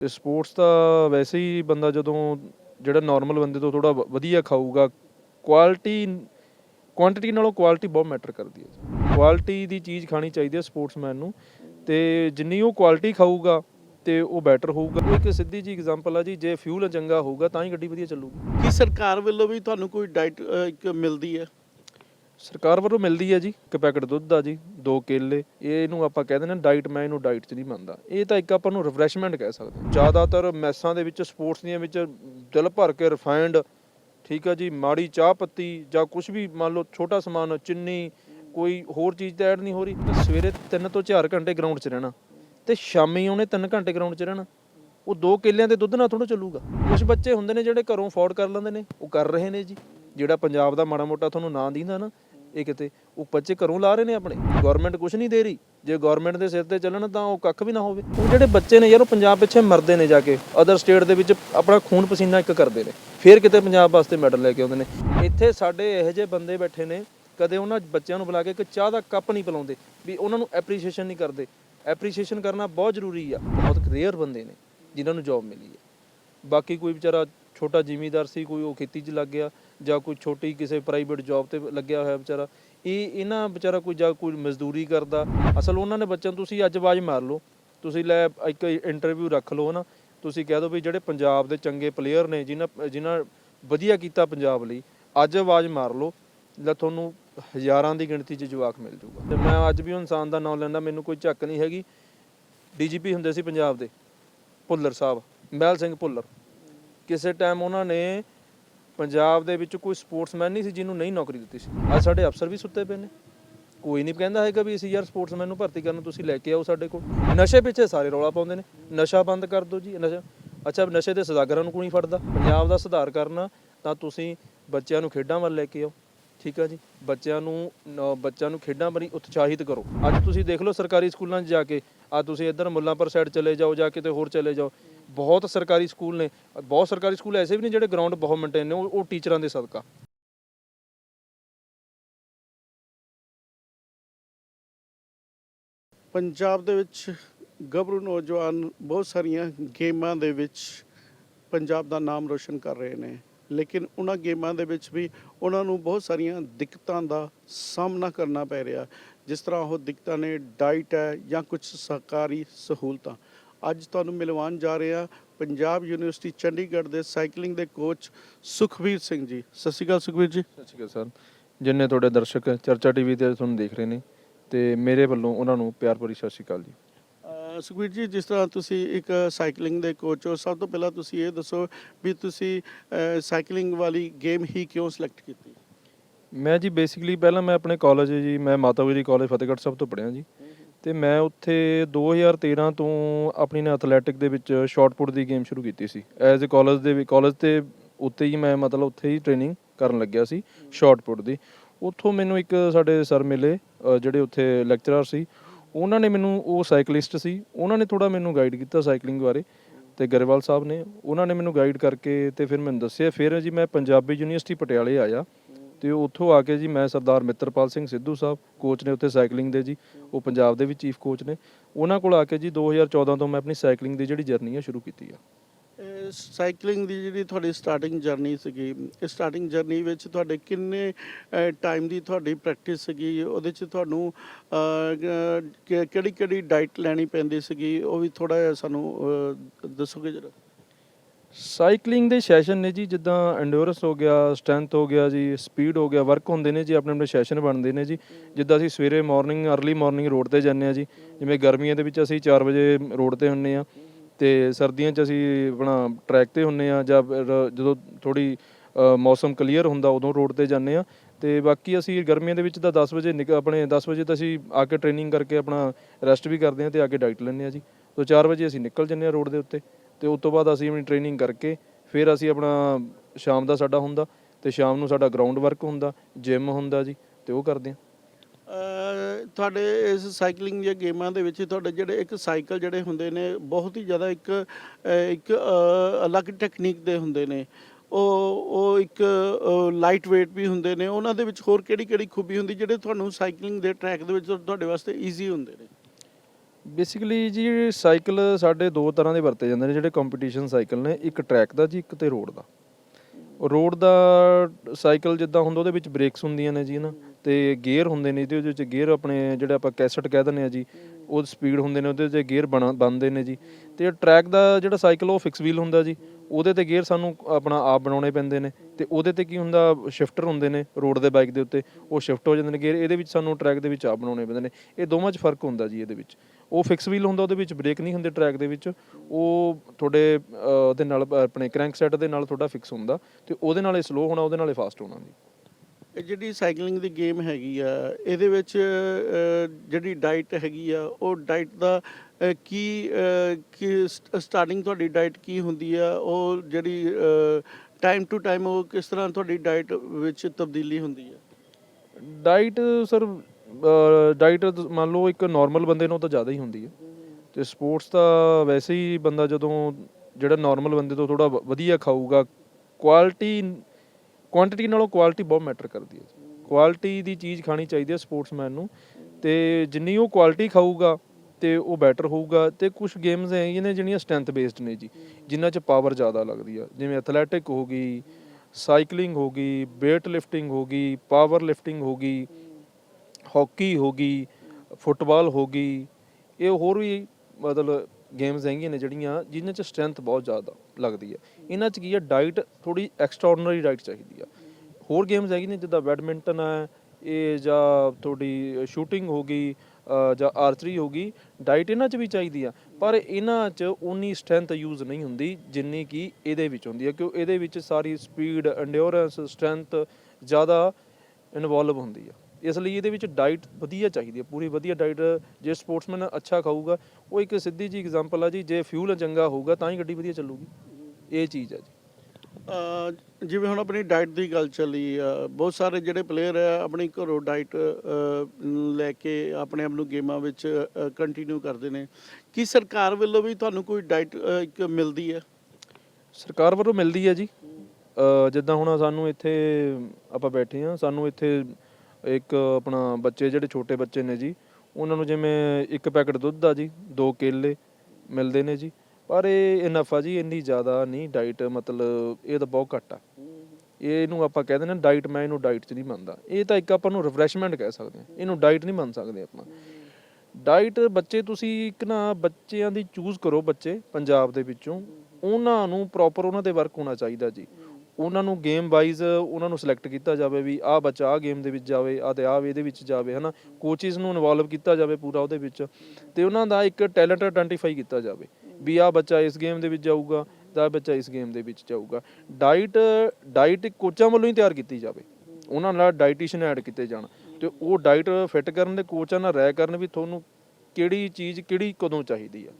ਤੇ ਸਪੋਰਟਸ ਤਾਂ ਵੈਸੇ ਹੀ ਬੰਦਾ ਜਦੋਂ ਜਿਹੜਾ ਨਾਰਮਲ ਬੰਦੇ ਤੋਂ ਥੋੜਾ ਵਧੀਆ ਖਾਊਗਾ ਕੁਆਲਿਟੀ ਕੁਆਂਟੀਟੀ ਨਾਲੋਂ ਕੁਆਲਿਟੀ ਬਹੁਤ ਮੈਟਰ ਕਰਦੀ ਹੈ ਕੁਆਲਿਟੀ ਦੀ ਚੀਜ਼ ਖਾਣੀ ਚਾਹੀਦੀ ਹੈ ਸਪੋਰਟਸਮੈਨ ਨੂੰ ਤੇ ਜਿੰਨੀ ਉਹ ਕੁਆਲਿਟੀ ਖਾਊਗਾ ਤੇ ਉਹ ਬੈਟਰ ਹੋਊਗਾ। ਉਹ ਇੱਕ ਸਿੱਧੀ ਜੀ ਐਗਜ਼ਾਮਪਲ ਆ ਜੀ, ਜੇ ਫਿਊਲ ਚੰਗਾ ਹੋਊਗਾ ਤਾਂ ਹੀ ਗੱਡੀ ਵਧੀਆ ਚੱਲੂਗੀ। ਕੀ ਸਰਕਾਰ ਵੱਲੋਂ ਵੀ ਤੁਹਾਨੂੰ ਕੋਈ ਡਾਈਟ ਇੱਕ ਮਿਲਦੀ ਹੈ? ਸਰਕਾਰ ਵੱਲੋਂ ਮਿਲਦੀ ਹੈ ਜੀ, ਇੱਕ ਪੈਕਟ ਦੁੱਧ ਆ ਜੀ, ਦੋ ਕੇਲੇ ਇਹ ਇਹਨੂੰ ਆਪਾਂ ਕਹਿ ਦਿੰਦੇ ਨੇ ਡਾਈਟ ਮੈਂ ਇਹਨੂੰ ਡਾਈਟ 'ਚ ਨਹੀਂ ਮੰਨਦਾ। ਇਹ ਤਾਂ ਇੱਕ ਆਪਾਂ ਨੂੰ ਰਿਫਰੈਸ਼ਮੈਂਟ ਕਹਿ ਸਕਦੇ ਜ਼ਿਆਦਾਤਰ ਮੈਸਾਂ ਦੇ ਵਿੱਚ ਸਪੋਰਟਸ ਦੀਆਂ ਵਿੱਚ ਦਿਲ ਭਰ ਕੇ ਰਿਫਾਈਨਡ ਠੀਕ ਆ ਜੀ, ਮਾੜੀ ਚਾਹ ਪੱਤੀ ਜਾਂ ਕੁਝ ਵੀ ਮੰਨ ਲਓ ਛੋਟਾ ਸਮਾਨ, ਚਿੰਨੀ, ਕੋਈ ਹੋਰ ਚੀਜ਼ ਤਾਂ ਐਡ ਨਹੀਂ ਹੋ ਰਹੀ, ਤਾਂ ਸਵੇਰੇ 3 ਤੋਂ 4 ਘੰਟੇ ਗਰਾਊਂਡ 'ਚ ਰਹਿਣਾ। ਤੇ ਸ਼ਾਮੀ ਉਹਨੇ 3 ਘੰਟੇ ਗਰਾਊਂਡ 'ਚ ਰਹਿਣਾ। ਉਹ ਦੋ ਕੇਲਿਆਂ ਦੇ ਦੁੱਧ ਨਾਲ ਥੋੜਾ ਚੱਲੂਗਾ। ਕੁਝ ਬੱਚੇ ਹੁੰਦੇ ਨੇ ਜਿਹੜੇ ਘਰੋਂ ਅਫੋਰਡ ਕਰ ਲੈਂਦੇ ਨੇ, ਉਹ ਕਰ ਰਹੇ ਨੇ ਜੀ। ਜਿਹੜਾ ਪੰਜਾਬ ਦਾ ਮਾੜਾ ਮੋਟਾ ਤੁਹਾਨੂੰ ਨਾਂ ਦਿੰਦਾ ਨਾ ਇਹ ਕਿਤੇ ਉਹ ਬੱਚੇ ਘਰੋਂ ਲਾ ਰਹੇ ਨੇ ਆਪਣੇ। ਗਵਰਨਮੈਂਟ ਕੁਝ ਨਹੀਂ ਦੇ ਰਹੀ। ਜੇ ਗਵਰਨਮੈਂਟ ਦੇ ਸਿਰ ਤੇ ਚੱਲਣ ਤਾਂ ਉਹ ਕੱਖ ਵੀ ਨਾ ਹੋਵੇ। ਉਹ ਜਿਹੜੇ ਬੱਚੇ ਨੇ ਯਾਰ, ਉਹ ਪੰਜਾਬ ਪਿੱਛੇ ਮਰਦੇ ਨੇ ਜਾ ਕੇ। ਅਦਰ ਸਟੇਟ ਦੇ ਵਿੱਚ ਆਪਣਾ ਖੂਨ ਪਸੀਨਾ ਇੱਕ ਕਰਦੇ ਨੇ। ਫਿਰ ਕਿਤੇ ਪੰਜਾਬ ਵਾਸਤੇ ਮੈਡਲ ਲੈ ਕੇ ਆਉਂਦੇ ਨੇ। ਇੱਥੇ ਸਾਡੇ ਇਹੋ ਜਿਹੇ ਬੰਦੇ ਬੈਠੇ ਨੇ, ਕਦੇ ਉਹਨਾਂ ਬੱਚਿਆਂ ਨੂੰ ਬੁਲਾ ਕੇ ਇੱਕ ਚਾਹ ਦਾ ਕੱਪ ਨਹੀਂ ਪਿਲਾਉਂਦੇ, ਵੀ ਉਹਨਾਂ ਨੂੰ ਐਪਰੀਸ਼ੀਏਸ਼ਨ ਨਹੀਂ ਕਰਦੇ। ਐਪਰੀਸ਼ੀਏਸ਼ਨ ਕਰਨਾ ਬਹੁਤ ਜ਼ਰੂਰੀ ਆ। ਬਹੁਤ ਰੇਅਰ ਬੰਦੇ ਨੇ, ਜਿਨ੍ਹਾਂ ਨੂੰ ਜੌਬ ਮਿਲੀ ਹੈ ਬਾਕੀ ਕੋਈ ਵਿਚਾਰਾ ਛੋਟਾ ਜ਼ਿਮੀਦਾਰ ਸੀ, ਕੋਈ ਉਹ ਖੇਤੀ 'ਚ ਲੱਗ ਗਿਆ ਜਾਂ ਕੋਈ ਛੋਟੀ ਕਿਸੇ ਪ੍ਰਾਈਵੇਟ ਜੌਬ ਤੇ ਲੱਗਿਆ ਹੋਇਆ ਵਿਚਾਰਾ, ਇਹ ਇਹਨਾਂ ਵਿਚਾਰਾ ਕੋਈ ਜਾਂ ਕੋਈ ਮਜ਼ਦੂਰੀ ਕਰਦਾ। ਅਸਲ ਉਹਨਾਂ ਨੇ ਬੱਚਿਆਂ ਨੂੰ ਤੁਸੀਂ ਅੱਜ ਆਵਾਜ਼ ਮਾਰ ਲਓ, ਤੁਸੀਂ ਲੈ ਇੱਕ ਇੰਟਰਵਿਊ ਰੱਖ ਲਓ ਨਾ ਤੁਸੀਂ ਕਹਿ ਦਿਓ ਵੀ ਜਿਹੜੇ ਪੰਜਾਬ ਦੇ ਚੰਗੇ ਪਲੇਅਰ ਨੇ, ਜਿਨ੍ਹਾਂ ਜਿਨ੍ਹਾਂ ਵਧੀਆ ਕੀਤਾ ਪੰਜਾਬ ਲਈ, ਅੱਜ ਆਵਾਜ਼ ਮਾਰ ਲਓ, ਲੈ ਤੁਹਾਨੂੰ ਹਜ਼ਾਰਾਂ ਦੀ ਗਿਣਤੀ 'ਚ ਜਵਾਕ ਮਿਲ ਜੂਗਾ ਤੇ ਮੈਂ ਅੱਜ ਵੀ ਇਨਸਾਨ ਦਾ ਨਾਮ ਲੈਂਦਾ, ਮੈਨੂੰ ਕੋਈ ਝੱਕ ਨਹੀਂ ਹੈਗੀ। ਡੀਜੀਪੀ ਹੁੰਦੇ ਸੀ ਪੰਜਾਬ ਦੇ, ਭੁੱਲਰ ਸਾਹਿਬ, ਮਹਿਲ ਸਿੰਘ ਭੁੱਲਰ। ਕਿਸੇ ਟਾਈਮ ਉਹਨਾਂ ਨੇ ਪੰਜਾਬ ਦੇ ਵਿੱਚ ਕੋਈ ਸਪੋਰਟਸਮੈਨ ਨਹੀਂ ਸੀ ਜਿਹਨੂੰ ਨਹੀਂ ਨੌਕਰੀ ਦਿੱਤੀ ਸੀ। ਅੱਜ ਸਾਡੇ ਅਫਸਰ ਵੀ ਸੁੱਤੇ ਪਏ ਨੇ। ਕੋਈ ਨਹੀਂ ਕਹਿੰਦਾ ਹੈਗਾ ਵੀ ਅਸੀਂ ਯਾਰ ਸਪੋਰਟਸਮੈਨ ਨੂੰ ਭਰਤੀ ਕਰਨ ਤੁਸੀਂ ਲੈ ਕੇ ਆਓ ਸਾਡੇ ਕੋਲ। ਨਸ਼ੇ ਪਿੱਛੇ ਸਾਰੇ ਰੌਲਾ ਪਾਉਂਦੇ ਨੇ। ਨਸ਼ਾ ਬੰਦ ਕਰ ਦਿਓ ਜੀ, ਨਸ਼ਾ। ਅੱਛਾ, ਨਸ਼ੇ ਦੇ ਸਦਾਗਰਾਂ ਨੂੰ ਕੋਈ ਨਹੀਂ ਫੜਦਾ। ਪੰਜਾਬ ਦਾ ਸੁਧਾਰ ਕਰਨਾ ਤਾਂ ਤੁਸੀਂ ਬੱਚਿਆਂ ਨੂੰ ਖੇਡਾਂ ਵੱਲ ਲੈ ਕੇ ਆਓ। ਠੀਕ ਆ ਜੀ? ਬੱਚਿਆਂ ਨੂੰ ਬੱਚਿਆਂ ਨੂੰ ਖੇਡਾਂ ਬੜੀ ਉਤਸ਼ਾਹਿਤ ਕਰੋ। ਅੱਜ ਤੁਸੀਂ ਦੇਖ ਲਓ ਸਰਕਾਰੀ ਸਕੂਲਾਂ 'ਚ ਜਾ ਕੇ। ਆ ਤੁਸੀਂ ਇੱਧਰ ਮੁੱਲਾਂਪੁਰ ਸਾਈਡ ਚਲੇ ਜਾਓ, ਜਾਂ ਕਿਤੇ ਹੋਰ ਚਲੇ ਜਾਓ। ਬਹੁਤ ਸਰਕਾਰੀ ਸਕੂਲ ਨੇ, ਬਹੁਤ ਸਰਕਾਰੀ ਸਕੂਲ ਐਸੇ ਵੀ ਨੇ ਜਿਹੜੇ ਗਰਾਊਂਡ ਬਹੁਤ ਮੇਨਟੇਨ ਨੇ, ਉਹ ਟੀਚਰਾਂ ਦੇ ਸਦਕਾ। ਪੰਜਾਬ ਦੇ ਵਿੱਚ ਗੱਭਰੂ ਨੌਜਵਾਨ ਬਹੁਤ ਸਾਰੀਆਂ ਗੇਮਾਂ ਦੇ ਵਿੱਚ ਪੰਜਾਬ ਦਾ ਨਾਮ ਰੋਸ਼ਨ ਕਰ ਰਹੇ ਨੇ, ਲੇਕਿਨ ਉਹਨਾਂ ਗੇਮਾਂ ਦੇ ਵਿੱਚ ਵੀ ਉਹਨਾਂ ਨੂੰ ਬਹੁਤ ਸਾਰੀਆਂ ਦਿੱਕਤਾਂ ਦਾ ਸਾਹਮਣਾ ਕਰਨਾ ਪੈ ਰਿਹਾ। ਜਿਸ ਤਰ੍ਹਾਂ ਉਹ ਦਿੱਕਤਾਂ ਨੇ ਡਾਈਟ ਹੈ ਜਾਂ ਕੁਝ ਸਰਕਾਰੀ ਸਹੂਲਤਾਂ। ਅੱਜ ਤੁਹਾਨੂੰ ਮਿਲਵਾਉਣ ਜਾ ਰਹੇ ਹਾਂ ਪੰਜਾਬ ਯੂਨੀਵਰਸਿਟੀ ਚੰਡੀਗੜ੍ਹ ਦੇ ਸਾਈਕਲਿੰਗ ਦੇ ਕੋਚ ਸੁਖਵੀਰ ਸਿੰਘ ਜੀ। ਸਤਿ ਸ਼੍ਰੀ ਅਕਾਲ ਸੁਖਵੀਰ ਜੀ। ਸਤਿ ਸ਼੍ਰੀ ਅਕਾਲ ਸਰ। ਜਿੰਨੇ ਤੁਹਾਡੇ ਦਰਸ਼ਕ ਚਰਚਾ ਟੀਵੀ ਤੇ ਤੁਹਾਨੂੰ ਦੇਖ ਰਹੇ ਨੇ ਤੇ ਮੇਰੇ ਵੱਲੋਂ ਉਹਨਾਂ ਨੂੰ ਪਿਆਰ ਭਰੀ ਸਤਿ ਸ਼੍ਰੀ ਅਕਾਲ ਜੀ। ਅਹ ਸੁਖਬੀਰ ਜੀ ਜਿਸ ਤਰ੍ਹਾਂ ਤੁਸੀਂ ਇੱਕ ਸਾਈਕਲਿੰਗ ਦੇ ਕੋਚ ਹੋ ਸਭ ਤੋਂ ਪਹਿਲਾਂ ਤੁਸੀਂ ਇਹ ਦੱਸੋ ਵੀ ਤੁਸੀਂ ਸਾਈਕਲਿੰਗ ਵਾਲੀ ਗੇਮ ਹੀ ਕਿਉਂ ਸਿਲੈਕਟ ਕੀਤੀ? ਮੈਂ ਜੀ ਬੇਸਿਕਲੀ ਪਹਿਲਾਂ ਮੈਂ ਆਪਣੇ ਕਾਲਜ ਜੀ ਮੈਂ ਮਾਤਾ ਗੁਜਰੀ ਕਾਲਜ ਫਤਿਹਗੜ੍ਹ ਸਾਹਿਬ ਤੋਂ ਪੜ੍ਹਿਆ ਜੀ। ਤੇ ਮੈਂ ਉੱਥੇ 2013 ਤੋਂ ਆਪਣੀ ਨੇ ਐਥਲੈਟਿਕ ਦੇ ਵਿੱਚ ਸ਼ਾਰਟ ਦੀ ਗੇਮ ਸ਼ੁਰੂ ਕੀਤੀ ਸੀ। ਐਜ਼ ਅ ਕਾਲਜ ਦੇ ਵੀ ਕਾਲਜ ਤੇ ਉੱਤੇ ਹੀ ਮੈਂ ਮਤਲਬ ਉੱਥੇ ਹੀ ਟ੍ਰੇਨਿੰਗ ਕਰਨ ਲੱਗਿਆ ਸੀ ਸ਼ਾਰਟ ਪੁੱਟ ਦੀ। ਉੱਥੋਂ ਮੈਨੂੰ ਇੱਕ ਸਾਡੇ ਸਰ ਮਿਲੇ ਜਿਹੜੇ ਉੱਥੇ ਲੈਕਚਰਰ ਸੀ, ਉਹਨਾਂ ਨੇ ਮੈਨੂੰ, ਉਹ ਸਾਈਕਲਿਸਟ ਸੀ, ਉਹਨਾਂ ਨੇ ਥੋੜਾ ਮੈਨੂੰ ਗਾਈਡ ਕੀਤਾ ਸਾਈਕਲਿੰਗ ਬਾਰੇ ਤੇ ਗਰੇਵਾਲ ਸਾਹਿਬ ਨੇ, ਉਹਨਾਂ ਨੇ ਮੈਨੂੰ ਗਾਈਡ ਕਰਕੇ ਤੇ ਫਿਰ ਮੈਨੂੰ ਦੱਸਿਆ। ਫਿਰ ਜੀ ਮੈਂ ਪੰਜਾਬੀ ਯੂਨੀਵਰਸਿਟੀ ਪਟਿਆਲੇ ਆਇਆ। ਤੇ ਉੱਥੋਂ ਆ ਕੇ ਜੀ ਮੈਂ ਸਰਦਾਰ ਮਿੱਤਰਪਾਲ ਸਿੰਘ ਸਿੱਧੂ ਸਾਹਿਬ ਕੋਚ ਨੇ ਉੱਥੇ ਸਾਈਕਲਿੰਗ ਦੇ ਜੀ, ਉਹ ਪੰਜਾਬ ਦੇ ਵੀ ਚੀਫ ਕੋਚ ਨੇ। ਉਹਨਾਂ ਕੋਲ ਆ ਕੇ ਜੀ 2014 ਤੋਂ ਮੈਂ ਆਪਣੀ ਸਾਈਕਲਿੰਗ ਦੀ ਜਿਹੜੀ ਜਰਨੀ ਆ ਸ਼ੁਰੂ ਕੀਤੀ ਆ। ਇਹ ਸਾਈਕਲਿੰਗ ਦੀ ਜਿਹੜੀ ਤੁਹਾਡੀ ਸਟਾਰਟਿੰਗ ਜਰਨੀ ਸੀਗੀ, ਇਹ ਸਟਾਰਟਿੰਗ ਜਰਨੀ ਵਿੱਚ ਤੁਹਾਡੇ ਕਿੰਨੇ ਟਾਈਮ ਦੀ ਤੁਹਾਡੀ ਪ੍ਰੈਕਟਿਸ ਸੀਗੀ? ਉਹਦੇ 'ਚ ਤੁਹਾਨੂੰ ਕਿਹੜੀ ਕਿਹੜੀ ਡਾਈਟ ਲੈਣੀ ਪੈਂਦੀ ਸੀਗੀ? ਉਹ ਵੀ ਥੋੜਾ ਜਿਹਾ ਸਾਨੂੰ ਦੱਸੋਗੇ ਜਰਾ? ਸਾਈਕਲਿੰਗ ਦੇ ਸੈਸ਼ਨ ਨੇ ਜੀ, ਜਿੱਦਾਂ ਐਂਡਿਓਰੈਂਸ ਹੋ ਗਿਆ ਸਟਰੈਂਥ ਹੋ ਗਿਆ ਜੀ ਸਪੀਡ ਹੋ ਗਿਆ ਵਰਕ ਹੁੰਦੇ ਨੇ ਜੀ, ਆਪਣੇ ਆਪਣੇ ਸੈਸ਼ਨ ਬਣਦੇ ਨੇ ਜੀ। ਜਿੱਦਾਂ ਅਸੀਂ ਸਵੇਰੇ ਮਾਰਨਿੰਗ ਅਰਲੀ ਮਾਰਨਿੰਗ ਰੋਡ ਤੇ ਜਾਂਦੇ ਆ ਜੀ, ਜਿਵੇਂ ਗਰਮੀਆਂ ਦੇ ਵਿੱਚ ਅਸੀਂ 4 ਵਜੇ ਰੋਡ ਤੇ ਹੁੰਨੇ ਆ ਤੇ ਸਰਦੀਆਂ 'ਚ ਅਸੀਂ ਆਪਣਾ ਟਰੈਕ ਤੇ ਹੁੰਨੇ ਆ ਜਾਂ ਫਿਰ ਜਦੋਂ ਥੋੜੀ ਮੌਸਮ ਕਲੀਅਰ ਹੁੰਦਾ ਉਦੋਂ ਰੋਡ ਤੇ ਜਾਂਦੇ ਆ ਤੇ ਬਾਕੀ ਅਸੀਂ ਗਰਮੀਆਂ ਦੇ ਵਿੱਚ ਤਾਂ 10 ਵਜੇ ਨਿਕ, ਆਪਣੇ 10 ਵਜੇ ਤਾਂ ਅਸੀਂ ਆ ਕੇ ਟ੍ਰੇਨਿੰਗ ਕਰਕੇ ਆਪਣਾ ਰੈਸਟ ਵੀ ਕਰਦੇ ਆ ਤੇ ਆ ਕੇ ਡਾਈਟ ਲੈਂਦੇ ਆ ਜੀ। ਤੋਂ 4 ਵਜੇ ਅਸੀਂ ਨਿਕਲ ਜੰਨੇ ਆ ਰੋਡ ਦੇ ਉੱਤੇ। ਤੇ ਉਸ ਤੋਂ ਬਾਅਦ ਅਸੀਂ ਆਪਣੀ ਟ੍ਰੇਨਿੰਗ ਕਰਕੇ ਫਿਰ ਅਸੀਂ ਆਪਣਾ ਸ਼ਾਮ ਦਾ ਸਾਡਾ ਹੁੰਦਾ ਤੇ ਸ਼ਾਮ ਨੂੰ ਸਾਡਾ ਗਰਾਊਂਡ ਵਰਕ ਹੁੰਦਾ ਜਿਮ ਹੁੰਦਾ ਜੀ, ਤੇ ਉਹ ਕਰਦੇ ਆ ਤੁਹਾਡੇ ਇਸ ਸਾਈਕਲਿੰਗ ਜਾਂ ਗੇਮਾਂ ਦੇ ਵਿੱਚ ਤੁਹਾਡੇ ਜਿਹੜੇ ਇੱਕ ਸਾਈਕਲ ਜਿਹੜੇ ਹੁੰਦੇ ਨੇ, ਬਹੁਤ ਹੀ ਜ਼ਿਆਦਾ ਇੱਕ ਇੱਕ ਅਲੱਗ ਟੈਕਨੀਕ ਦੇ ਹੁੰਦੇ ਨੇ। ਉਹ ਉਹ ਇੱਕ ਲਾਈਟ weight ਵੀ ਹੁੰਦੇ ਨੇ। ਉਹਨਾਂ ਦੇ ਵਿੱਚ ਹੋਰ ਕਿਹੜੀ ਕਿਹੜੀ ਖੂਬੀ ਹੁੰਦੀ, ਜਿਹੜੇ ਤੁਹਾਨੂੰ ਸਾਈਕਲਿੰਗ ਦੇ ਟਰੈਕ ਦੇ ਵਿੱਚ ਤੁਹਾਡੇ ਵਾਸਤੇ ਈਜ਼ੀ ਹੁੰਦੇ ਨੇ? ਬੇਸਿਕਲੀ ਜੀ ਸਾਈਕਲ ਸਾਡੇ ਦੋ ਤਰ੍ਹਾਂ ਦੇ ਵਰਤੇ ਜਾਂਦੇ ਨੇ, ਜਿਹੜੇ ਕੰਪੀਟੀਸ਼ਨ ਸਾਈਕਲ ਨੇ, ਇੱਕ ਟਰੈਕ ਦਾ ਜੀ, ਇੱਕ ਤੇ ਰੋਡ ਦਾ। ਰੋਡ ਦਾ ਸਾਈਕਲ ਜਿੱਦਾਂ ਹੁੰਦਾ, ਉਹਦੇ ਵਿੱਚ ਬ੍ਰੇਕਸ ਹੁੰਦੀਆਂ ਨੇ ਜੀ ਨਾ ਤੇ ਗੇਅਰ ਹੁੰਦੇ ਨੇ, ਇਹਦੇ ਵਿੱਚ ਗੇਅਰ ਆਪਣੇ ਜਿਹੜੇ ਆਪਾਂ ਕੈਸਟ ਕਹਿ ਦਿੰਦੇ ਆ ਜੀ, ਉਹ ਸਪੀਡ ਹੁੰਦੇ ਨੇ, ਉਹਦੇ 'ਚ ਗੇਅਰ ਬਣਾ ਬਣਦੇ ਨੇ ਜੀ। ਤੇ ਟਰੈਕ ਦਾ ਜਿਹੜਾ ਸਾਈਕਲ ਉਹ ਫਿਕਸ ਵੀਲ ਹੁੰਦਾ ਜੀ। ਉਹਦੇ ਤੇ ਗੇਅਰ ਸਾਨੂੰ ਆਪਣਾ ਆਪ ਬਣਾਉਣੇ ਪੈਂਦੇ ਨੇ। ਤੇ ਉਹਦੇ ਤੇ ਕੀ ਹੁੰਦਾ ਸ਼ਿਫਟਰ ਹੁੰਦੇ ਨੇ ਰੋਡ ਦੇ ਬਾਈਕ ਦੇ ਉੱਤੇ, ਉਹ ਸ਼ਿਫਟ ਹੋ ਜਾਂਦੇ ਨੇ ਗੇਅਰ ਇਹਦੇ ਵਿੱਚ ਸਾਨੂੰ ਟਰੈਕ ਦੇ ਵਿੱਚ ਆਪ ਬਣਾਉਣੇ ਪੈਂਦੇ ਨੇ। ਇਹ ਦੋਵਾਂ 'ਚ ਫ਼ਰਕ ਹੁੰਦਾ ਜੀ, ਇਹਦੇ ਵਿੱਚ। ਉਹ ਫਿਕਸ ਵੀਲ ਹੁੰਦਾ ਉਹਦੇ ਵਿੱਚ ਬ੍ਰੇਕ ਨਹੀਂ ਹੁੰਦੇ ਟਰੈਕ ਦੇ ਵਿੱਚ ਉਹ ਤੁਹਾਡੇ ਉਹਦੇ ਨਾਲ ਆਪਣੇ ਕ੍ਰੈਂਕ ਸੈਟ ਦੇ ਨਾਲ ਤੁਹਾਡਾ ਫਿਕਸ ਹੁੰਦਾ ਤੇ ਉਹਦੇ ਨਾਲੇ ਸਲੋ ਹੋਣਾ ਉਹਦੇ ਨਾਲੇ ਫਾਸਟ ਹੋਣਾ ਜੀ। ਇਹ ਜਿਹੜੀ ਸਾਈਕਲਿੰਗ ਦੀ ਗੇਮ ਹੈਗੀ ਆ ਇਹਦੇ ਵਿੱਚ ਜਿਹੜੀ ਡਾਈਟ ਹੈਗੀ ਆ ਉਹ ਡਾਈਟ ਦਾ ਕੀ ਕੀ ਸਟਾਰਟਿੰਗ ਤੁਹਾਡੀ ਡਾਈਟ ਕੀ ਹੁੰਦੀ ਆ ਉਹ ਜਿਹੜੀ ਟਾਈਮ ਟੂ ਟਾਈਮ ਉਹ ਕਿਸ ਤਰ੍ਹਾਂ ਤੁਹਾਡੀ ਡਾਈਟ ਵਿੱਚ ਤਬਦੀਲੀ ਹੁੰਦੀ ਆ? ਡਾਈਟ ਸਰ ਡਾਈਟ ਮੰਨ ਲਓ ਇੱਕ ਨਾਰਮਲ ਬੰਦੇ ਨੂੰ ਤਾਂ ਜ਼ਿਆਦਾ ਹੀ ਹੁੰਦੀ ਹੈ। ਤੇ ਸਪੋਰਟਸ ਤਾਂ ਵੈਸੇ ਹੀ ਬੰਦਾ ਜਦੋਂ ਜਿਹੜਾ ਨਾਰਮਲ ਬੰਦੇ ਤੋਂ ਥੋੜਾ ਵਧੀਆ ਖਾਊਗਾ ਕੁਆਲਿਟੀ ਕੁਆਂਟੀਟੀ ਨਾਲੋਂ ਕੁਆਲਿਟੀ ਬਹੁਤ ਮੈਟਰ ਕਰਦੀ ਹੈ। ਕੁਆਲਿਟੀ ਦੀ ਚੀਜ਼ ਖਾਣੀ ਚਾਹੀਦੀ ਹੈ ਸਪੋਰਟਸਮੈਨ ਨੂੰ। ਤੇ ਜਿੰਨੀ ਉਹ ਕੁਆਲਿਟੀ ਖਾਊਗਾ ਤੇ ਉਹ ਬੈਟਰ ਹੋਊਗਾ। ਤੇ ਕੁਝ ਗੇਮਸ ਹੈਗੀਆਂ ਨੇ ਜਿਹੜੀਆਂ ਸਟਰੈਂਥ ਬੇਸਡ ਨੇ ਜੀ, ਜਿਨ੍ਹਾਂ 'ਚ ਪਾਵਰ ਜ਼ਿਆਦਾ ਲੱਗਦੀ ਆ। ਜਿਵੇਂ ਐਥਲੈਟਿਕ ਹੋ ਗਈ ਸਾਈਕਲਿੰਗ ਹੋ ਗਈ, weight ਲਿਫਟਿੰਗ ਹੋ ਗਈ ਪਾਵਰ ਲਿਫਟਿੰਗ ਹੋ ਗਈ ਹਾਕੀ ਹੋ ਗਈ, ਫੁੱਟਬਾਲ ਹੋ ਗਈ, ਇਹ ਹੋਰ ਵੀ ਮਤਲਬ ਗੇਮਸ ਹੈਗੀਆਂ ਨੇ ਜਿਹੜੀਆਂ ਜਿਨ੍ਹਾਂ 'ਚ ਸਟਰੈਂਥ ਬਹੁਤ ਜ਼ਿਆਦਾ ਲੱਗਦੀ ਹੈ। ਇਹਨਾਂ 'ਚ ਕੀ ਹੈ ਡਾਈਟ ਥੋੜੀ ਐਕਸਟਰਾordinary ਡਾਈਟ ਚਾਹੀਦੀ ਆ। ਹੋਰ ਗੇਮਸ ਹੈਗੀਆਂ ਨੇ, ਜਿੱਦਾਂ ਬੈਡਮਿੰਟਨ ਹੈ, ਇਹ ਜਾਂ ਤੁਹਾਡੀ ਸ਼ੂਟਿੰਗ ਹੋ ਗਈ ਜਾਂ ਆਰਚਰੀ ਹੋ ਗਈ ਡਾਈਟ ਇਹਨਾਂ 'ਚ ਵੀ ਚਾਹੀਦੀ ਆ, ਪਰ ਇਹਨਾਂ 'ਚ ਉਨੀ ਸਟਰੈਂਥ ਯੂਜ਼ ਨਹੀਂ ਹੁੰਦੀ ਜਿੰਨੀ ਕਿ ਇਹਦੇ ਵਿੱਚ ਹੁੰਦੀ ਹੈ ਕਿਉਂ ਇਹਦੇ ਵਿੱਚ ਸਾਰੀ ਸਪੀਡ ਐਂਡਿਓਰੈਂਸ ਸਟਰੈਂਥ ਜ਼ਿਆਦਾ ਇਨਵੋਲਵ ਹੁੰਦੀ ਆ। ਇਸ ਲਈ ਇਹਦੇ ਵਿੱਚ ਡਾਈਟ ਵਧੀਆ ਚਾਹੀਦੀ ਹੈ ਪੂਰੀ ਵਧੀਆ ਡਾਈਟ ਜੇ ਸਪੋਰਟਸਮੈਨ ਅੱਛਾ ਖਾਊਗਾ ਉਹ ਇੱਕ ਸਿੱਧੀ ਜੀ ਐਗਜ਼ਾਮਪਲ ਆ ਜੀ ਜੇ ਫਿਊਲ ਚੰਗਾ ਹੋਊਗਾ ਤਾਂ ਹੀ ਗੱਡੀ ਵਧੀਆ ਚੱਲੂਗੀ ਇਹ ਚੀਜ਼ ਆ ਜੀ। ਜਿਵੇਂ ਹੁਣ ਆਪਣੀ ਡਾਈਟ ਦੀ ਗੱਲ ਚੱਲੀ ਆ ਬਹੁਤ ਸਾਰੇ ਜਿਹੜੇ ਪਲੇਅਰ ਆ ਆਪਣੀ ਘਰੋਂ ਡਾਈਟ ਲੈ ਕੇ ਆਪਣੇ ਆਪ ਨੂੰ ਗੇਮਾਂ ਵਿੱਚ ਕੰਟੀਨਿਊ ਕਰਦੇ ਨੇ। ਕੀ ਸਰਕਾਰ ਵੱਲੋਂ ਵੀ ਤੁਹਾਨੂੰ ਕੋਈ ਡਾਈਟ ਇੱਕ ਮਿਲਦੀ ਹੈ? ਸਰਕਾਰ ਵੱਲੋਂ ਮਿਲਦੀ ਹੈ ਜੀ। ਜਿੱਦਾਂ ਹੁਣ ਸਾਨੂੰ ਇੱਥੇ ਆਪਾਂ ਬੈਠੇ ਆ ਸਾਨੂੰ ਇੱਥੇ ਇੱਕ ਆਪਣਾ ਬੱਚੇ, ਜਿਹੜੇ ਛੋਟੇ ਬੱਚੇ ਨੇ ਜੀ, ਉਹਨਾਂ ਨੂੰ ਜਿਵੇਂ ਇੱਕ ਪੈਕਟ ਦੁੱਧ ਆ ਜੀ, ਦੋ ਕੇਲੇ ਮਿਲਦੇ ਨੇ ਜੀ। ਪਰ ਇਹ ਇਨਫ ਆ ਜੀ ਇੰਨੀ ਜ਼ਿਆਦਾ ਨਹੀਂ ਡਾਈਟ ਮਤਲਬ ਇਹ ਤਾਂ ਬਹੁਤ ਘੱਟ ਆ। ਇਹ ਇਹਨੂੰ ਆਪਾਂ ਕਹਿੰਦੇ ਨੇ ਡਾਈਟ ਮੈਂ ਇਹਨੂੰ ਡਾਈਟ 'ਚ ਨਹੀਂ ਮੰਨਦਾ। ਇਹ ਤਾਂ ਇੱਕ ਆਪਾਂ ਨੂੰ ਰਿਫਰੈਸ਼ਮੈਂਟ ਕਹਿ ਸਕਦੇ ਹਾਂ, ਇਹਨੂੰ ਡਾਈਟ ਨਹੀਂ ਮੰਨ ਸਕਦੇ ਆਪਾਂ। ਡਾਈਟ ਬੱਚੇ, ਤੁਸੀਂ ਇੱਕ ਨਾ ਬੱਚਿਆਂ ਦੀ ਚੂਜ਼ ਕਰੋ ਬੱਚੇ, ਪੰਜਾਬ ਦੇ ਵਿੱਚੋਂ। ਉਹਨਾਂ ਨੂੰ ਪ੍ਰੋਪਰ ਉਹਨਾਂ ਤੇ ਵਰਕ ਹੋਣਾ ਚਾਹੀਦਾ ਜੀ। ਉਹਨਾਂ ਨੂੰ ਗੇਮ ਵਾਈਜ਼ ਉਹਨਾਂ ਨੂੰ ਸਿਲੈਕਟ ਕੀਤਾ ਜਾਵੇ ਵੀ ਆਹ ਬੱਚਾ ਆਹ ਗੇਮ ਦੇ ਵਿੱਚ ਜਾਵੇ, ਆਹ ਤੇ ਆਹ ਇਹਦੇ ਵਿੱਚ ਜਾਵੇ, ਹਨਾ? ਕੋਚਿਸ ਨੂੰ ਇਨਵੋਲਵ ਕੀਤਾ ਜਾਵੇ ਪੂਰਾ ਉਹਦੇ ਵਿੱਚ ਤੇ ਉਹਨਾਂ ਦਾ ਇੱਕ ਟੈਲੈਂਟ ਆਇਡੈਂਟੀਫਾਈ ਕੀਤਾ ਜਾਵੇ ਵੀ ਆਹ ਬੱਚਾ ਇਸ ਗੇਮ ਦੇ ਵਿੱਚ ਜਾਊਗਾ ਤਾਂ ਆਹ ਬੱਚਾ ਇਸ ਗੇਮ ਦੇ ਵਿੱਚ ਜਾਊਗਾ। ਡਾਈਟ ਡਾਈਟ ਕੋਚਾਂ ਵੱਲੋਂ ਹੀ ਤਿਆਰ ਕੀਤੀ ਜਾਵੇ। ਉਹਨਾਂ ਨਾਲ ਡਾਈਟੀਸ਼ੀਅਨ ਐਡ ਕੀਤੇ ਜਾਣ ਤੇ ਉਹ ਡਾਈਟ ਫਿੱਟ ਕਰਨ ਦੇ ਕੋਚਾਂ ਨਾਲ ਰਹਿ ਕਰਨ ਵੀ ਤੁਹਾਨੂੰ ਕਿਹੜੀ ਚੀਜ਼ ਕਿਹੜੀ ਕਦੋਂ ਚਾਹੀਦੀ ਆ।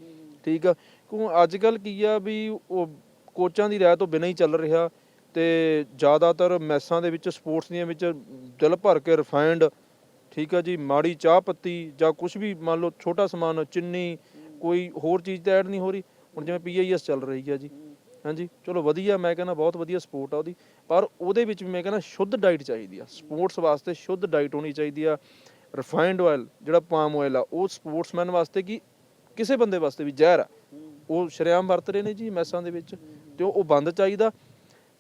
ਠੀਕ ਆ? ਕਿਉਂ ਅੱਜ ਕੱਲ ਕੀ ਆ ਵੀ ਉਹ ਕੋਚਾਂ ਦੀ ਰਾਇ ਤੋਂ ਬਿਨਾਂ ਹੀ ਚੱਲ ਰਿਹਾ ਤੇ ਜ਼ਿਆਦਾਤਰ ਮੈਸਾਂ ਦੇ ਵਿੱਚ, ਸਪੋਰਟਸ ਦੀਆਂ ਵਿੱਚ ਦਿਲ ਭਰ ਕੇ ਰਿਫਾਈਨਡ ਠੀਕ ਆ ਜੀ, ਮਾੜੀ ਚਾਹ ਪੱਤੀ ਜਾਂ ਕੁਝ ਵੀ ਮੰਨ ਲਓ ਛੋਟਾ ਸਮਾਨ, ਚਿੰਨੀ, ਕੋਈ ਹੋਰ ਚੀਜ਼ ਤਾਂ ਐਡ ਨਹੀਂ ਹੋ ਰਹੀ। ਹੁਣ ਜਿਵੇਂ ਪੀਆਈਐਸ ਚੱਲ ਰਹੀ ਹੈ ਜੀ। ਹਾਂਜੀ, ਚਲੋ ਵਧੀਆ, ਮੈਂ ਕਹਿੰਦਾ ਬਹੁਤ ਵਧੀਆ ਸਪੋਰਟ ਆ ਉਹਦੀ। ਪਰ ਉਹਦੇ ਵਿੱਚ ਵੀ ਮੈਂ ਕਹਿੰਦਾ ਸ਼ੁੱਧ ਡਾਈਟ ਚਾਹੀਦੀ ਆ। ਸਪੋਰਟਸ ਵਾਸਤੇ ਸ਼ੁੱਧ ਡਾਈਟ ਹੋਣੀ ਚਾਹੀਦੀ ਆ। ਰਿਫਾਈਨਡ ਆਇਲ ਜਿਹੜਾ ਪਾਮ ਆਇਲ ਆ, ਉਹ ਸਪੋਰਟਸਮੈਨ ਵਾਸਤੇ ਕੀ, ਕਿਸੇ ਬੰਦੇ ਵਾਸਤੇ ਵੀ ਜ਼ਹਿਰ ਆ। ਉਹ ਸ਼ਰੇਆਮ ਵਰਤ ਰਹੇ ਨੇ ਜੀ ਮੈਸਾਂ ਦੇ ਵਿੱਚ। ਤੇ ਉਹ ਬੰਦ ਚਾਹੀਦਾ।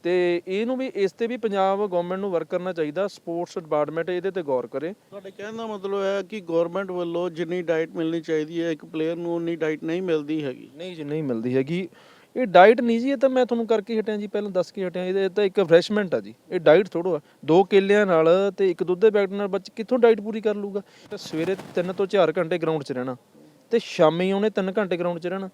ਤੇ ਇਹਨੂੰ ਵੀ ਇਸ ਤੇ ਵੀ ਪੰਜਾਬ ਗਵਰਨਮੈਂਟ ਨੂੰ ਵਰਕ ਕਰਨਾ ਚਾਹੀਦਾ ਸਪੋਰਟਸ ਡਿਪਾਰਟਮੈਂਟ ਇਹਦੇ ਤੇ ਗੌਰ ਕਰੇ। ਤੁਹਾਡੇ ਕਹਿਣ ਦਾ ਮਤਲਬ ਹੈ ਕਿ ਗਵਰਨਮੈਂਟ ਵੱਲੋਂ ਜਿੰਨੀ ਡਾਈਟ ਮਿਲਣੀ ਚਾਹੀਦੀ ਹੈ ਇੱਕ ਪਲੇਅਰ ਨੂੰ ਉਨੀ ਡਾਈਟ ਨਹੀਂ ਮਿਲਦੀ ਹੈਗੀ। ਨਹੀਂ ਜੀ ਨਹੀਂ ਮਿਲਦੀ ਹੈਗੀ। ਇਹ ਡਾਈਟ ਨਹੀਂ ਜੀ ਇਹ ਤਾਂ ਮੈਂ ਤੁਹਾਨੂੰ ਕਰਕੇ ਹਟਿਆ ਜੀ ਪਹਿਲਾਂ ਦੱਸ ਕੇ ਹਟਿਆ। ਇਹ ਤਾਂ ਇੱਕ ਰਿਫਰੈਸ਼ਮੈਂਟ ਆ ਜੀ। ਇਹ ਡਾਈਟ ਥੋੜੋ ਆ ਦੋ ਕੇਲਿਆਂ ਨਾਲ ਤੇ ਇੱਕ ਦੁੱਧ ਦੇ ਪੈਕਟ ਨਾਲ ਬੱਚ ਕਿੱਥੋਂ ਡਾਈਟ ਪੂਰੀ ਕਰ ਲੂਗਾ ਸਵੇਰੇ 3 ਤੋਂ 4 ਘੰਟੇ ਗਰਾਊਂਡ 'ਚ ਰਹਿਣਾ ਤੇ ਸ਼ਾਮੀ ਉਹਨੇ 3 ਘੰਟੇ ਗਰਾਊਂਡ 'ਚ ਰਹਿਣਾ।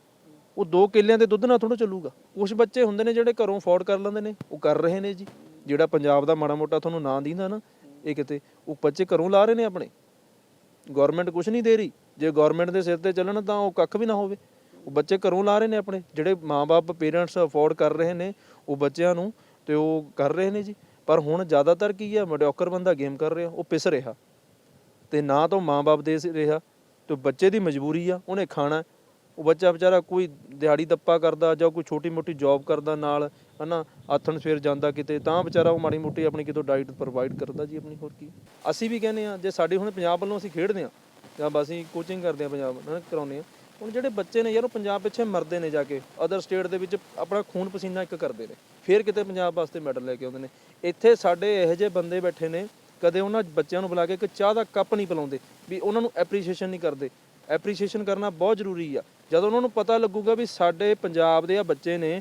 ਉਹ ਦੋ ਕਿੱਲਿਆਂ ਦੇ ਦੁੱਧ ਨਾਲ ਥੋੜਾ ਚੱਲੂਗਾ। ਕੁਝ ਬੱਚੇ ਹੁੰਦੇ ਨੇ ਜਿਹੜੇ ਘਰੋਂ ਅਫੋਰਡ ਕਰ ਲੈਂਦੇ ਨੇ, ਉਹ ਕਰ ਰਹੇ ਨੇ ਜੀ। ਜਿਹੜਾ ਪੰਜਾਬ ਦਾ ਮਾੜਾ ਮੋਟਾ ਤੁਹਾਨੂੰ ਨਾਂ ਦਿੰਦਾ ਨਾ, ਇਹ ਕਿਤੇ, ਉਹ ਬੱਚੇ ਘਰੋਂ ਲਾ ਰਹੇ ਨੇ ਆਪਣੇ। ਗਵਰਨਮੈਂਟ ਕੁਝ ਨਹੀਂ ਦੇ ਰਹੀ। ਜੇ ਗਵਰਨਮੈਂਟ ਦੇ ਸਿਰ ਤੇ ਚੱਲਣ ਤਾਂ ਉਹ ਕੱਖ ਵੀ ਨਾ ਹੋਵੇ। ਉਹ ਬੱਚੇ ਘਰੋਂ ਲਾ ਰਹੇ ਨੇ ਆਪਣੇ। ਜਿਹੜੇ ਮਾਪੇ ਪੇਰੈਂਟਸ ਅਫੋਰਡ ਕਰ ਰਹੇ ਨੇ, ਉਹ ਬੱਚਿਆਂ ਨੂੰ ਤੇ ਉਹ ਕਰ ਰਹੇ ਨੇ ਜੀ। ਪਰ ਹੁਣ ਜ਼ਿਆਦਾਤਰ ਕੀ ਹੈ ਮਡਿਓਕਰ ਬੰਦਾ ਗੇਮ ਕਰ ਰਿਹਾ, ਉਹ ਪਿਸ ਰਿਹਾ। ਤੇ ਨਾ ਤਾਂ ਮਾਪੇ ਦੇ ਰਿਹਾ। ਤੇ ਬੱਚੇ ਦੀ ਮਜਬੂਰੀ ਆ, ਉਹਨੇ ਖਾਣਾ ਉਹ ਬੱਚਾ ਵਿਚਾਰਾ ਕੋਈ ਦਿਹਾੜੀ ਦੱਪਾ ਕਰਦਾ ਜਾਂ ਕੋਈ ਛੋਟੀ ਮੋਟੀ ਜੌਬ ਕਰਦਾ ਨਾਲ, ਹਨਾ, ਆਥਣ ਸਵੇਰ ਜਾਂਦਾ ਕਿਤੇ, ਤਾਂ ਵਿਚਾਰਾ ਉਹ ਮਾੜੀ ਮੋਟੀ ਆਪਣੀ ਕਿਤੋਂ ਡਾਈਟ ਪ੍ਰੋਵਾਈਡ ਕਰਦਾ ਜੀ ਆਪਣੀ, ਹੋਰ ਕੀ। ਅਸੀਂ ਵੀ ਕਹਿੰਦੇ ਆ ਜੇ ਸਾਡੇ ਹੁਣ ਪੰਜਾਬ ਵੱਲੋਂ ਅਸੀਂ ਖੇਡਦੇ ਆ ਜਾਂ ਬਸ ਅਸੀਂ ਕੋਚਿੰਗ ਕਰਦੇ ਆ ਪੰਜਾਬ ਨਾਲ ਕਰਾਉਂਦੇ ਆ ਹੁਣ ਜਿਹੜੇ ਬੱਚੇ ਨੇ ਯਾਰ ਉਹ ਪੰਜਾਬ ਪਿੱਛੇ ਮਰਦੇ ਨੇ ਜਾ ਕੇ ਅਦਰ ਸਟੇਟ ਦੇ ਵਿੱਚ ਆਪਣਾ ਖੂਨ ਪਸੀਨਾ ਇੱਕ ਕਰਦੇ ਨੇ, ਫਿਰ ਕਿਤੇ ਪੰਜਾਬ ਵਾਸਤੇ ਮੈਡਲ ਲੈ ਕੇ ਆਉਂਦੇ ਨੇ। ਇੱਥੇ ਸਾਡੇ ਇਹੋ ਜਿਹੇ ਬੰਦੇ ਬੈਠੇ ਨੇ, ਕਦੇ ਉਹਨਾਂ ਬੱਚਿਆਂ ਨੂੰ ਬੁਲਾ ਕੇ ਇੱਕ ਚਾਹ ਦਾ ਕੱਪ ਨਹੀਂ ਪਿਲਾਉਂਦੇ, ਵੀ ਉਹਨਾਂ ਨੂੰ ਐਪਰੀਸ਼ੀਏਸ਼ਨ ਨਹੀਂ ਕਰਦੇ। ਐਪਰੀਸ਼ੀਏਸ਼ਨ ਕਰਨਾ ਬਹੁਤ ਜ਼ਰੂਰੀ ਆ। ਜਦੋਂ ਉਹਨਾਂ ਨੂੰ ਪਤਾ ਲੱਗੂਗਾ ਵੀ ਸਾਡੇ ਪੰਜਾਬ ਦੇ ਆ ਬੱਚੇ ਨੇ,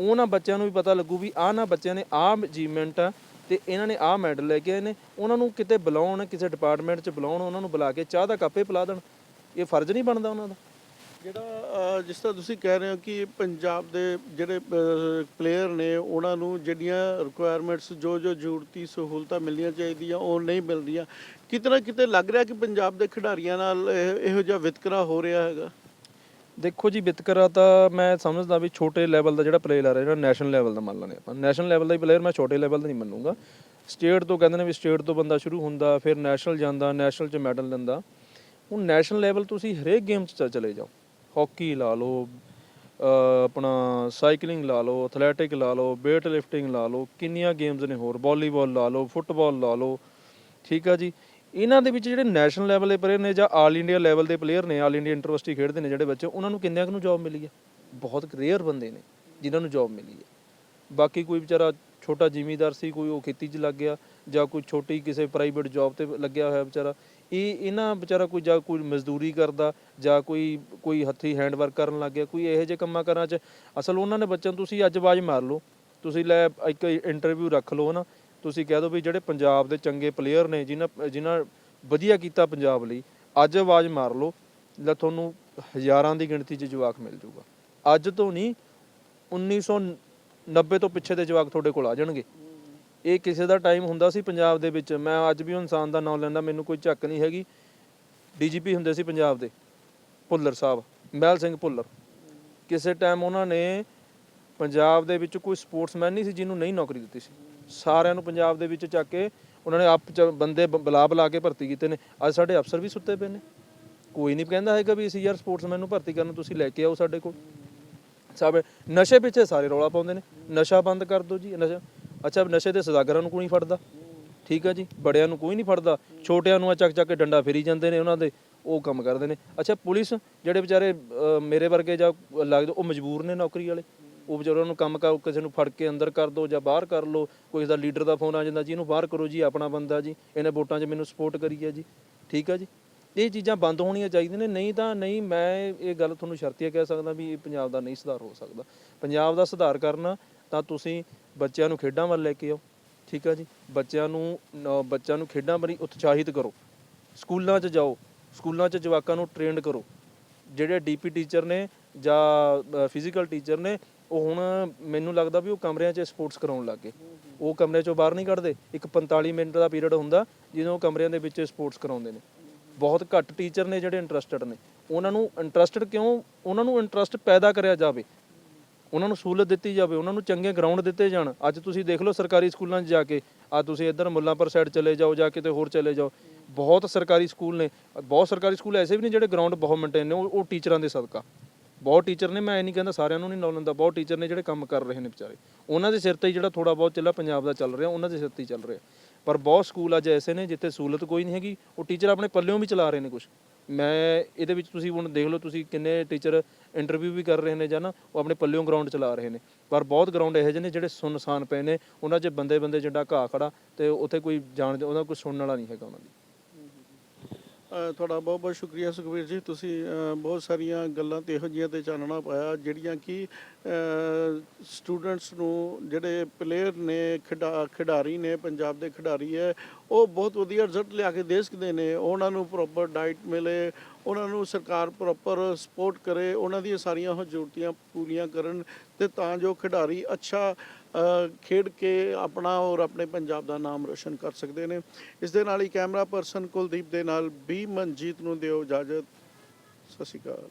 ਉਹਨਾਂ ਬੱਚਿਆਂ ਨੂੰ ਵੀ ਪਤਾ ਲੱਗੂ ਵੀ ਆਹ ਨਾ ਬੱਚਿਆਂ ਨੇ ਆਹ ਅਚੀਵਮੈਂਟ ਆ ਤੇ ਇਹਨਾਂ ਨੇ ਆਹ ਮੈਡਲ ਲੈ ਕੇ ਆਏ ਨੇ। ਉਹਨਾਂ ਨੂੰ ਕਿਤੇ ਬੁਲਾਉਣ, ਕਿਸੇ ਡਿਪਾਰਟਮੈਂਟ 'ਚ ਬੁਲਾਉਣ, ਉਹਨਾਂ ਨੂੰ ਬੁਲਾ ਕੇ ਚਾਹ ਦਾ ਕੱਪੇ ਪਿਲਾ ਦੇਣ। ਇਹ ਫਰਜ਼ ਨਹੀਂ ਬਣਦਾ ਉਹਨਾਂ ਦਾ। ਜਿਹੜਾ ਜਿਸ ਤਰ੍ਹਾਂ ਤੁਸੀਂ ਕਹਿ ਰਹੇ ਹੋ ਕਿ ਪੰਜਾਬ ਦੇ ਜਿਹੜੇ ਪਲੇਅਰ ਨੇ, ਉਹਨਾਂ ਨੂੰ ਜਿਹੜੀਆਂ ਰਿਕੁਆਇਰਮੈਂਟਸ ਜੋ ਜੋ ਜ਼ਰੂਰਤੀ ਸਹੂਲਤਾਂ ਮਿਲਣੀਆਂ ਚਾਹੀਦੀਆਂ, ਉਹ ਨਹੀਂ ਮਿਲ ਰਹੀਆਂ ਕਿਤੇ ਨਾ ਕਿਤੇ ਲੱਗ ਰਿਹਾ ਕਿ ਪੰਜਾਬ ਦੇ ਖਿਡਾਰੀਆਂ ਨਾਲ ਇਹੋ ਜਿਹਾ ਵਿਤਕਰਾ ਹੋ ਰਿਹਾ ਹੈਗਾ? ਦੇਖੋ ਜੀ ਵਿਤਕਰਾ ਤਾਂ ਮੈਂ ਸਮਝਦਾ ਵੀ ਛੋਟੇ ਲੈਵਲ ਦਾ ਜਿਹੜਾ ਪਲੇਅਰ ਆ ਰਿਹਾ ਜਿਹੜਾ ਨੈਸ਼ਨਲ ਲੈਵਲ ਦਾ ਮੰਨ ਲੈਂਦੇ ਆਪਾਂ। ਨੈਸ਼ਨਲ ਲੈਵਲ ਦਾ ਹੀ ਪਲੇਅਰ ਮੈਂ ਛੋਟੇ ਲੈਵਲ ਦਾ ਨਹੀਂ ਮੰਨੂਗਾ। ਸਟੇਟ ਤੋਂ ਕਹਿੰਦੇ ਨੇ ਵੀ ਸਟੇਟ ਤੋਂ ਬੰਦਾ ਸ਼ੁਰੂ ਹੁੰਦਾ, ਫਿਰ ਨੈਸ਼ਨਲ ਜਾਂਦਾ ਨੈਸ਼ਨਲ 'ਚ ਮੈਡਲ ਲੈਂਦਾ। ਹੁਣ ਨੈਸ਼ਨਲ ਲੈਵਲ ਤੁਸੀਂ ਹਰੇਕ ਗੇਮ 'ਚ ਚਲੇ ਜਾਓ। ਹਾਕੀ ਲਾ ਲਓ ਆਪਣਾ ਸਾਈਕਲਿੰਗ ਲਾ ਲਓ ਐਥਲੈਟਿਕ ਲਾ ਲਓ ਵੇਟ ਲਿਫਟਿੰਗ ਲਾ ਲਓ, ਕਿੰਨੀਆਂ ਗੇਮਸ ਨੇ ਹੋਰ? ਵਾਲੀਬਾਲ ਲਾ ਲਓ ਫੁੱਟਬਾਲ ਲਾ ਲਓ। ਠੀਕ ਆ ਜੀ? ਇਹਨਾਂ ਦੇ ਵਿੱਚ ਜਿਹੜੇ ਨੈਸ਼ਨਲ ਲੈਵਲ ਦੇ ਪਲੇਅਰ ਨੇ ਜਾਂ ਆਲ ਇੰਡੀਆ ਲੈਵਲ ਦੇ ਪਲੇਅਰ ਨੇ ਆਲ ਇੰਡੀਆ ਇੰਟਰਵਿਊਸਟੀ ਖੇਡਦੇ ਨੇ ਜਿਹੜੇ ਬੱਚੇ, ਉਹਨਾਂ ਨੂੰ ਕਿੰਨਿਆਂ ਕੁ ਨੂੰ ਜੌਬ ਮਿਲੀ ਹੈ? ਬਹੁਤ ਰੇਅਰ ਬੰਦੇ ਨੇ ਜਿਨ੍ਹਾਂ ਨੂੰ ਜੌਬ ਮਿਲੀ ਹੈ। ਬਾਕੀ ਕੋਈ ਵਿਚਾਰਾ ਛੋਟਾ ਜ਼ਿਮੀਦਾਰ ਸੀ, ਕੋਈ ਉਹ ਖੇਤੀ 'ਚ ਲੱਗ ਗਿਆ ਜਾਂ ਕੋਈ ਛੋਟੀ ਕਿਸੇ ਪ੍ਰਾਈਵੇਟ ਜੌਬ ਤੇ ਲੱਗਿਆ ਹੋਇਆ ਵਿਚਾਰਾ, ਇਹ ਇਹਨਾਂ ਵਿਚਾਰਾ ਕੋਈ ਜਾਂ ਕੋਈ ਮਜ਼ਦੂਰੀ ਕਰਦਾ ਜਾਂ ਕੋਈ ਕੋਈ ਹੱਥੀ ਹੈਂਡਵਰਕ ਕਰਨ ਲੱਗ ਗਿਆ, ਕੋਈ ਇਹੋ ਜਿਹੇ ਕੰਮਾਂ ਕਰਾਂ 'ਚ। ਅਸਲ ਉਹਨਾਂ ਨੇ ਬੱਚਿਆਂ ਨੂੰ ਤੁਸੀਂ ਅੱਜ ਆਵਾਜ਼ ਮਾਰ ਲਓ, ਤੁਸੀਂ ਲੈ ਇੱਕ ਇੰਟਰਵਿਊ ਰੱਖ ਲਓ ਨਾ ਤੁਸੀਂ ਕਹਿ ਦਿਓ ਵੀ ਜਿਹੜੇ ਪੰਜਾਬ ਦੇ ਚੰਗੇ ਪਲੇਅਰ ਨੇ, ਜਿਨ੍ਹਾਂ ਜਿਨ੍ਹਾਂ ਵਧੀਆ ਕੀਤਾ ਪੰਜਾਬ ਲਈ, ਅੱਜ ਆਵਾਜ਼ ਮਾਰ ਲਓ, ਲੈ ਤੁਹਾਨੂੰ ਹਜ਼ਾਰਾਂ ਦੀ ਗਿਣਤੀ 'ਚ ਜਵਾਕ ਮਿਲ ਜੂਗਾ ਅੱਜ ਤੋਂ ਨਹੀਂ 1990 ਤੋਂ ਪਿੱਛੇ ਦੇ ਜਵਾਕ ਤੁਹਾਡੇ ਕੋਲ ਆ ਜਾਣਗੇ। ਇਹ ਕਿਸੇ ਦਾ ਟਾਈਮ ਹੁੰਦਾ ਸੀ ਪੰਜਾਬ ਦੇ ਵਿੱਚ। ਮੈਂ ਅੱਜ ਵੀ ਇਨਸਾਨ ਦਾ ਨਾਮ ਲੈਂਦਾ, ਮੈਨੂੰ ਕੋਈ ਝੱਕ ਨਹੀਂ ਹੈਗੀ। ਡੀਜੀਪੀ ਹੁੰਦੇ ਸੀ ਪੰਜਾਬ ਦੇ, ਭੁੱਲਰ ਸਾਹਿਬ, ਮਹਿਲ ਸਿੰਘ ਭੁੱਲਰ। ਕਿਸੇ ਟਾਈਮ ਉਹਨਾਂ ਨੇ ਪੰਜਾਬ ਦੇ ਵਿੱਚ ਕੋਈ ਸਪੋਰਟਸਮੈਨ ਨਹੀਂ ਸੀ, ਜਿਹਨੂੰ ਨਹੀਂ ਨੌਕਰੀ ਦਿੱਤੀ ਸੀ। ਸਾਰਿਆਂ ਨੂੰ ਪੰਜਾਬ ਦੇ ਵਿੱਚ ਚੱਕ ਕੇ ਉਹਨਾਂ ਨੇ ਆਪ ਚ ਬੰਦੇ ਬ- ਬੁਲਾ ਬੁਲਾ ਕੇ ਭਰਤੀ ਕੀਤੇ ਨੇ। ਅੱਜ ਸਾਡੇ ਅਫਸਰ ਵੀ ਸੁੱਤੇ ਪਏ ਨੇ। ਕੋਈ ਨਹੀਂ ਕਹਿੰਦਾ ਹੈਗਾ ਵੀ ਅਸੀਂ ਯਾਰ ਸਪੋਰਟਸਮੈਨ ਨੂੰ ਭਰਤੀ ਕਰਨ ਤੁਸੀਂ ਲੈ ਕੇ ਆਓ ਸਾਡੇ ਕੋਲ। ਸਭ ਨਸ਼ੇ ਪਿੱਛੇ ਸਾਰੇ ਰੌਲਾ ਪਾਉਂਦੇ ਨੇ। ਨਸ਼ਾ ਬੰਦ ਕਰ ਦਿਓ ਜੀ ਨਸ਼ਾ। ਅੱਛਾ ਨਸ਼ੇ ਦੇ ਸਦਾਗਰਾਂ ਨੂੰ ਕੋਈ ਨਹੀਂ ਫੜਦਾ। ਠੀਕ ਆ ਜੀ ਬੜਿਆਂ ਨੂੰ ਕੋਈ ਨਹੀਂ ਫੜਦਾ। ਛੋਟਿਆਂ ਨੂੰ ਆ ਚੱਕ ਚੱਕ ਕੇ ਡੰਡਾ ਫੇਰੀ ਜਾਂਦੇ ਨੇ ਉਹਨਾਂ ਦੇ ਉਹ ਕੰਮ ਕਰਦੇ ਨੇ। ਅੱਛਾ ਪੁਲਿਸ ਜਿਹੜੇ ਵਿਚਾਰੇ ਅਹ, ਮੇਰੇ ਵਰਗੇ ਜਾਂ ਲੱਗਦੇ ਉਹ ਮਜਬੂਰ ਨੇ ਨੌਕਰੀ ਵਾਲੇ। ਉਹ ਵਿਚਾਰਿਆਂ ਨੂੰ ਕੰਮ ਕਰ ਕਿਸੇ ਨੂੰ ਫੜ ਕੇ ਅੰਦਰ ਕਰ ਦੋ ਜਾਂ ਬਾਹਰ ਕਰ ਲੋ, ਕੋਈ ਦਾ ਲੀਡਰ ਦਾ ਫੋਨ ਆ ਜਾਂਦਾ ਜੀ, ਇਹਨੂੰ ਬਾਹਰ ਕਰੋ ਜੀ, ਆਪਣਾ ਬੰਦਾ ਜੀ, ਇਹਨੇ ਵੋਟਾਂ 'ਚ ਮੈਨੂੰ ਸਪੋਰਟ ਕਰੀ ਹੈ ਜੀ। ਠੀਕ ਆ ਜੀ? ਇਹ ਚੀਜ਼ਾਂ ਬੰਦ ਹੋਣੀਆਂ ਚਾਹੀਦੀਆਂ ਨੇ, ਨਹੀਂ ਤਾਂ ਨਹੀਂ ਮੈਂ ਇਹ ਗੱਲ ਤੁਹਾਨੂੰ ਸ਼ਰਤੀਆ ਕਹਿ ਸਕਦਾ ਵੀ ਇਹ ਪੰਜਾਬ ਦਾ ਨਹੀਂ ਸੁਧਾਰ ਹੋ ਸਕਦਾ। ਪੰਜਾਬ ਦਾ ਸੁਧਾਰ ਕਰਨਾ, ਤਾਂ ਤੁਸੀਂ ਬੱਚਿਆਂ ਨੂੰ ਖੇਡਾਂ ਵੱਲ ਲੈ ਕੇ ਆਓ। ਠੀਕ ਆ ਜੀ? ਬੱਚਿਆਂ ਨੂੰ ਬੱਚਿਆਂ ਨੂੰ ਖੇਡਾਂ ਵੱਲ ਉਤਸ਼ਾਹਿਤ ਕਰੋ। ਸਕੂਲਾਂ 'ਚ ਜਾਓ, ਸਕੂਲਾਂ 'ਚ ਜਵਾਕਾਂ ਨੂੰ ਟ੍ਰੇਨਡ ਕਰੋ। ਜਿਹੜੇ ਡੀਪੀ ਟੀਚਰ ਨੇ ਜਾਂ ਫਿਜ਼ੀਕਲ ਟੀਚਰ ਨੇ ਉਹ ਹੁਣ ਮੈਨੂੰ ਲੱਗਦਾ ਵੀ ਉਹ ਕਮਰਿਆਂ 'ਚ ਸਪੋਰਟਸ ਕਰਾਉਣ ਲੱਗ ਗਏ। ਉਹ ਕਮਰੇ 'ਚੋਂ ਬਾਹਰ ਨਹੀਂ ਕੱਢਦੇ। ਇੱਕ 45 ਮਿੰਟ ਦਾ ਪੀਰੀਅਡ ਹੁੰਦਾ ਜਦੋਂ ਕਮਰਿਆਂ ਦੇ ਵਿੱਚ ਸਪੋਰਟਸ ਕਰਾਉਂਦੇ ਨੇ। ਬਹੁਤ ਘੱਟ ਟੀਚਰ ਨੇ ਜਿਹੜੇ ਇੰਟਰਸਟਡ ਨੇ। ਉਹਨਾਂ ਨੂੰ ਇੰਟਰਸਟਡ ਕਿਉਂ? ਉਹਨਾਂ ਨੂੰ ਇੰਟਰਸਟ ਪੈਦਾ ਕਰਿਆ ਜਾਵੇ। ਉਹਨਾਂ ਨੂੰ ਸਹੂਲਤ ਦਿੱਤੀ ਜਾਵੇ। ਉਹਨਾਂ ਨੂੰ ਚੰਗੇ ਗਰਾਊਂਡ ਦਿੱਤੇ ਜਾਣ। ਅੱਜ ਤੁਸੀਂ ਦੇਖ ਲਓ ਸਰਕਾਰੀ ਸਕੂਲਾਂ 'ਚ ਜਾ ਕੇ। ਆ ਤੁਸੀਂ ਇੱਧਰ ਮੁੱਲਾਂਪੁਰ ਸਾਈਡ ਚਲੇ ਜਾਓ, ਜਾਂ ਕਿਤੇ ਹੋਰ ਚਲੇ ਜਾਓ। ਬਹੁਤ ਸਰਕਾਰੀ ਸਕੂਲ ਨੇ। ਬਹੁਤ ਸਰਕਾਰੀ ਸਕੂਲ ਐਸੇ ਵੀ ਨੇ ਜਿਹੜੇ ਗਰਾਊਂਡ ਬਹੁਤ ਮੇਨਟੇਨ ਨੇ। ਉਹ ਉਹ ਟੀਚਰਾਂ ਦੇ ਸਦਕਾ। ਬਹੁਤ ਟੀਚਰ ਨੇ, ਮੈਂ ਇਹ ਨਹੀਂ ਕਹਿੰਦਾ ਸਾਰਿਆਂ ਨੂੰ ਨਹੀਂ ਨੌਲੇਜ ਦਾ ਬਹੁਤ ਟੀਚਰ ਨੇ ਜਿਹੜੇ ਕੰਮ ਕਰ ਰਹੇ ਨੇ ਵਿਚਾਰੇ। ਉਹਨਾਂ ਦੇ ਸਿਰ ਤੇ ਹੀ ਜਿਹੜਾ ਥੋੜਾ ਬਹੁਤ ਚੱਲਾ ਪੰਜਾਬ ਦਾ ਚੱਲ ਰਿਹਾ, ਉਹਨਾਂ ਦੇ ਸਿਰ ਤੇ ਹੀ ਚੱਲ ਰਿਹਾ। ਪਰ ਬਹੁਤ ਸਕੂਲ ਅੱਜ ਐਸੇ ਨੇ ਜਿੱਥੇ ਸਹੂਲਤ ਕੋਈ ਨਹੀਂ ਹੈਗੀ, ਉਹ ਟੀਚਰ ਆਪਣੇ ਪੱਲਿਓਂ ਵੀ ਚਲਾ ਰਹੇ ਨੇ ਕੁਝ ਮੈਂ ਇਹਦੇ ਵਿੱਚ ਤੁਸੀਂ ਹੁਣ ਦੇਖ ਲਓ, ਤੁਸੀਂ ਕਿੰਨੇ ਟੀਚਰ ਇੰਟਰਵਿਊ ਵੀ ਕਰ ਰਹੇ ਨੇ ਜਾਂ ਨਾ, ਉਹ ਆਪਣੇ ਪੱਲਿਓਂ ਗਰਾਊਂਡ ਚਲਾ ਰਹੇ ਨੇ। ਪਰ ਬਹੁਤ ਗਰਾਊਂਡ ਇਹੋ ਜਿਹੇ ਨੇ ਜਿਹੜੇ ਸੁੰਨਸਾਨ ਪਏ ਨੇ, ਉਹਨਾਂ 'ਚ ਬੰਦੇ ਬੰਦੇ ਜਿੱਡਾ ਘਾਹ ਖੜਾ ਤੇ ਉੱਥੇ ਕੋਈ ਜਾਣ ਉਹਦਾ ਕੋਈ ਸੁਣਨ ਵਾਲਾ ਨਹੀਂ ਹੈਗਾ ਉਹਨਾਂ ਦੀ। ਤੁਹਾਡਾ ਬਹੁਤ ਬਹੁਤ ਸ਼ੁਕਰੀਆ ਸੁਖਵੀਰ ਜੀ। ਤੁਸੀਂ ਬਹੁਤ ਸਾਰੀਆਂ ਗੱਲਾਂ ਤੇ ਇਹੋ ਜਿਹੀਆਂ ਤੇ ਚਾਨਣਾ ਪਾਇਆ, ਜਿਹੜੀਆਂ ਕਿ ਸਟੂਡੈਂਟਸ ਨੂੰ, ਜਿਹੜੇ ਪਲੇਅਰ ਨੇ, ਖਿਡਾ, ਖਿਡਾਰੀ ਨੇ, ਪੰਜਾਬ ਦੇ ਖਿਡਾਰੀ ਹੈ, ਉਹ ਬਹੁਤ ਵਧੀਆ ਰਿਜ਼ਲਟ ਲਿਆ ਕੇ ਦੇ ਸਕਦੇ ਨੇ। ਉਹਨਾਂ ਨੂੰ ਪ੍ਰੋਪਰ ਡਾਈਟ ਮਿਲੇ, ਉਹਨਾਂ ਨੂੰ ਸਰਕਾਰ ਪ੍ਰੋਪਰ ਸਪੋਰਟ ਕਰੇ, ਉਹਨਾਂ ਦੀਆਂ ਸਾਰੀਆਂ ਉਹ ਜ਼ਰੂਰਤਾਂ ਪੂਰੀਆਂ ਕਰਨ ਤੇ ਤਾਂ ਜੋ ਖਿਡਾਰੀ ਅੱਛਾ ਖੇਡ ਕੇ ਆਪਣਾ ਔਰ ਆਪਣੇ ਪੰਜਾਬ ਦਾ ਨਾਮ ਰੋਸ਼ਨ ਕਰ ਸਕਦੇ ਨੇ। ਇਸ ਦੇ ਨਾਲ ਹੀ ਕੈਮਰਾ ਪਰਸਨ ਕੁਲਦੀਪ ਦੇ ਨਾਲ ਬੀ ਮਨਜੀਤ ਨੂੰ ਦਿਓ ਇਜਾਜ਼ਤ। ਸਤਿ ਸ਼੍ਰੀ ਅਕਾਲ।